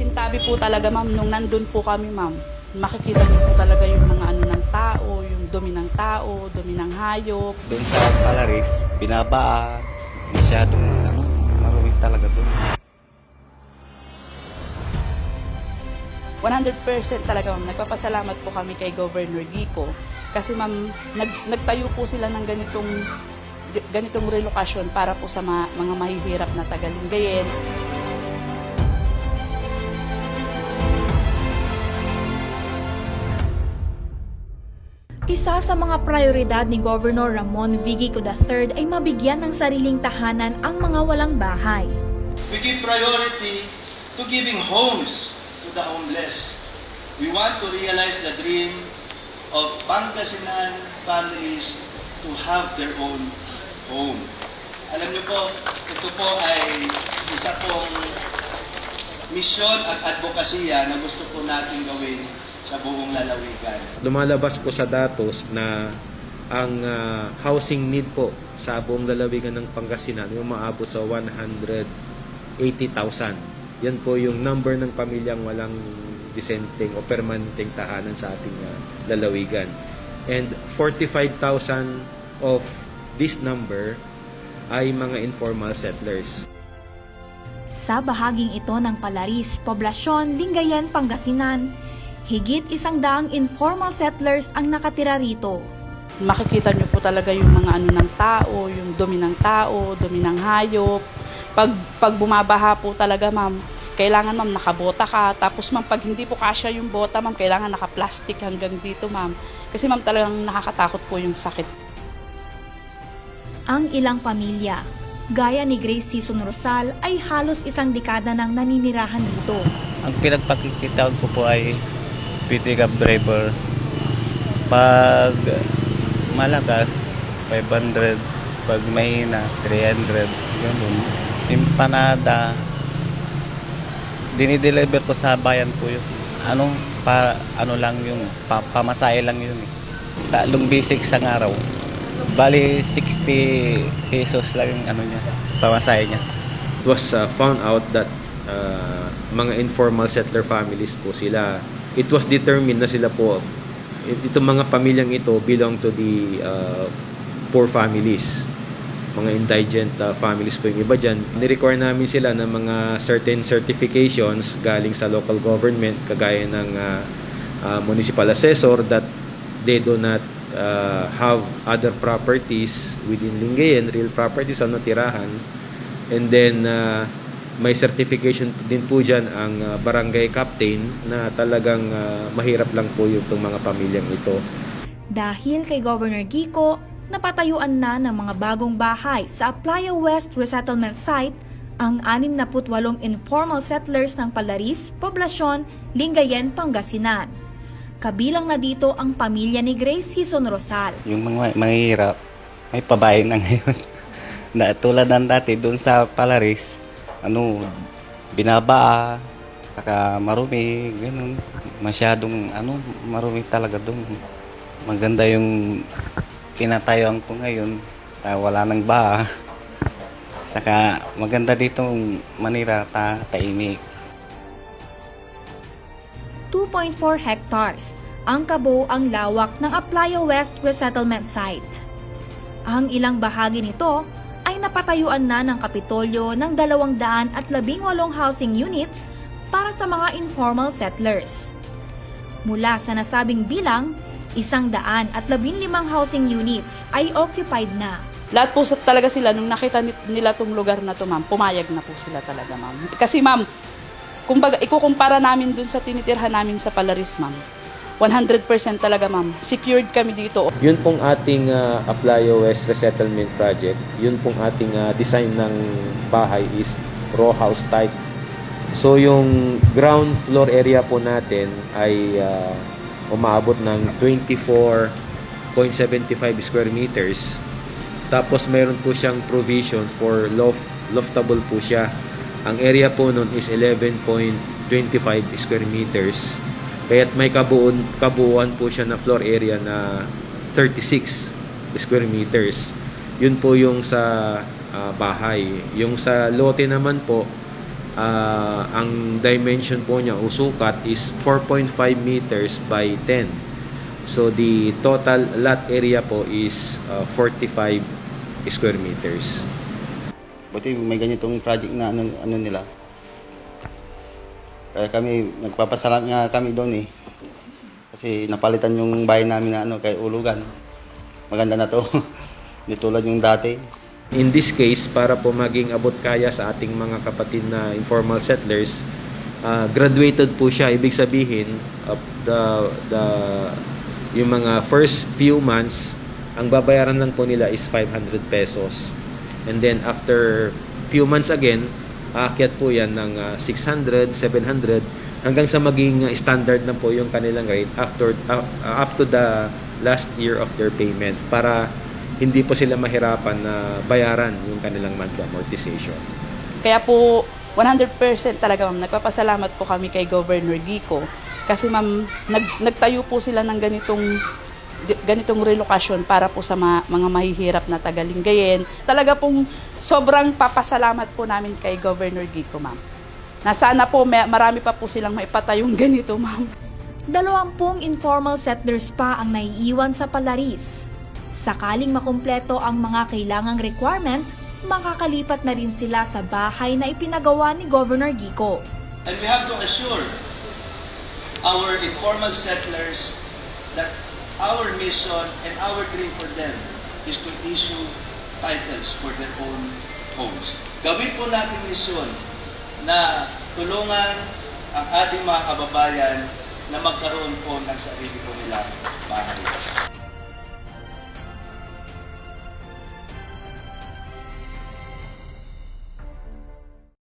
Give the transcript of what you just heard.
Masintabi po talaga ma'am, nung nandun po kami ma'am, makikita niyo po talaga yung mga ano ng tao, yung dumi ng tao, dumi ng hayop. Doon sa Palaris, binabaa, masyadong ano, marumi talaga doon. 100% talaga ma'am, nagpapasalamat po kami kay Governor Gico kasi ma'am, nag, nagtayo po sila ng ganitong ganitong relokasyon para po sa ma- mga mahihirap na Tagalingayen. Isa sa mga prioridad ni Governor Ramon Vigico III ay mabigyan ng sariling tahanan ang mga walang bahay. We give priority to giving homes to the homeless. We want to realize the dream of Pangasinan families to have their own home. Alam niyo po, ito po ay isa pong misyon at advokasya na gusto po natin gawin sa buong lalawigan. lumalabas po sa datos na ang ah, housing need po sa buong lalawigan ng Pangasinan yung maabot sa 180,000. Yan po yung number ng pamilyang walang disenteng o permanenteng tahanan sa ating ah, lalawigan. And 45,000 of this number ay mga informal settlers. Sa bahaging ito ng Palaris, Poblasyon, Lingayen, Pangasinan, higit isang daang informal settlers ang nakatira rito. Makikita niyo po talaga yung mga ano ng tao, yung dumi ng tao, dumi ng hayop. Pag, pag bumabaha po talaga ma'am, kailangan ma'am nakabota ka. Tapos ma'am, pag hindi po kasya yung bota ma'am, kailangan naka-plastic hanggang dito ma'am. Kasi ma'am talagang nakakatakot po yung sakit. Ang ilang pamilya, gaya ni Grace Season Rosal, ay halos isang dekada nang naninirahan dito. Ang pinagpakikitaan ko po ay pickup driver. Pag malakas, 500. Pag mahina, 300. Ganun. Empanada, dinideliver ko sa bayan ko yun. Ano, pa, ano lang yung, pa, pamasahe lang yun eh. Talong basic sa araw. Bali, 60 pesos lang yung ano niya, pamasahe niya. it was uh, found out that uh, mga informal settler families po sila it was determined na sila po itong mga pamilyang ito belong to the uh, poor families. Mga indigent uh, families po yung iba dyan. Nirequire namin sila ng mga certain certifications galing sa local government kagaya ng uh, uh, municipal assessor that they do not uh, have other properties within Lingayen, real properties ang natirahan. And then, uh, may certification din po dyan ang uh, barangay captain na talagang uh, mahirap lang po yung itong mga pamilyang ito. Dahil kay Governor Gico, napatayuan na ng mga bagong bahay sa Playa West Resettlement Site ang 68 informal settlers ng Palaris, Poblasyon, Lingayen, Pangasinan. Kabilang na dito ang pamilya ni Grace Season Rosal. yung mga mahirap, may pabahay na ngayon. na tulad ng dati doon sa Palaris, ano, binabaa, saka marumi, ganun. Masyadong, ano, marumi talaga doon. Maganda yung pinatayuan ko ngayon, na wala nang baa. Saka maganda dito Manira, ta, taimik. 2.4 hectares ang kabuoang lawak ng Aplaya West Resettlement Site. Ang ilang bahagi nito ay napatayuan na ng Kapitolyo ng 218 housing units para sa mga informal settlers. Mula sa nasabing bilang, isang daan at labing limang housing units ay occupied na. Lahat po talaga sila, nung nakita ni- nila tong lugar na to, ma'am, pumayag na po sila talaga, ma'am. Kasi, ma'am, kumbaga, ikukumpara namin dun sa tinitirhan namin sa Palaris, ma'am. 100% talaga, ma'am. Secured kami dito. Yun pong ating uh, Aplayo West Resettlement Project, yun pong ating uh, design ng bahay is row house type. So yung ground floor area po natin ay uh, umaabot ng 24.75 square meters. Tapos meron po siyang provision for loft, loftable po siya. Ang area po nun is 11.25 square meters. Kaya't may kabuuan, kabuuan po siya na floor area na 36 square meters. Yun po yung sa ah, bahay. Yung sa lote naman po Ah, ang dimension po niya, o sukat, is 4.5 meters by 10. So the total lot area po is ah, 45 square meters. Buti may ganitong project na ano, ano nila. Kaya kami, nagpapasalamat nga kami doon eh. Kasi napalitan yung bahay namin na ano, kay Ulugan. Maganda na to. Hindi tulad yung dati. In this case, para po maging abot kaya sa ating mga kapatid na informal settlers, ah, graduated po siya. Ibig sabihin, of the, the, yung mga first few months, ang babayaran lang po nila is 500 pesos. And then after few months again, aakyat po yan ng ah, 600, 700, hanggang sa maging ah, standard na po yung kanilang rate after ah, up to the last year of their payment para hindi po sila mahirapan na bayaran yung kanilang monthly amortization. Kaya po, 100% talaga ma'am, nagpapasalamat po kami kay Governor Gico. Kasi ma'am, nag, nagtayo po sila ng ganitong ganitong relokasyon para po sa ma- mga mahihirap na tagalinggayen. Talaga pong sobrang papasalamat po namin kay Governor Gico, ma'am. Na sana po may, marami pa po silang maipatayong ganito, ma'am. Dalawampung informal settlers pa ang naiiwan sa Palaris. Sakaling makumpleto ang mga kailangang requirement, makakalipat na rin sila sa bahay na ipinagawa ni Governor Gico. And we have to assure our informal settlers that our mission and our dream for them is to issue titles for their own homes. Gawin po natin mission na tulungan ang ating mga kababayan na magkaroon po ng sarili po nilang bahay.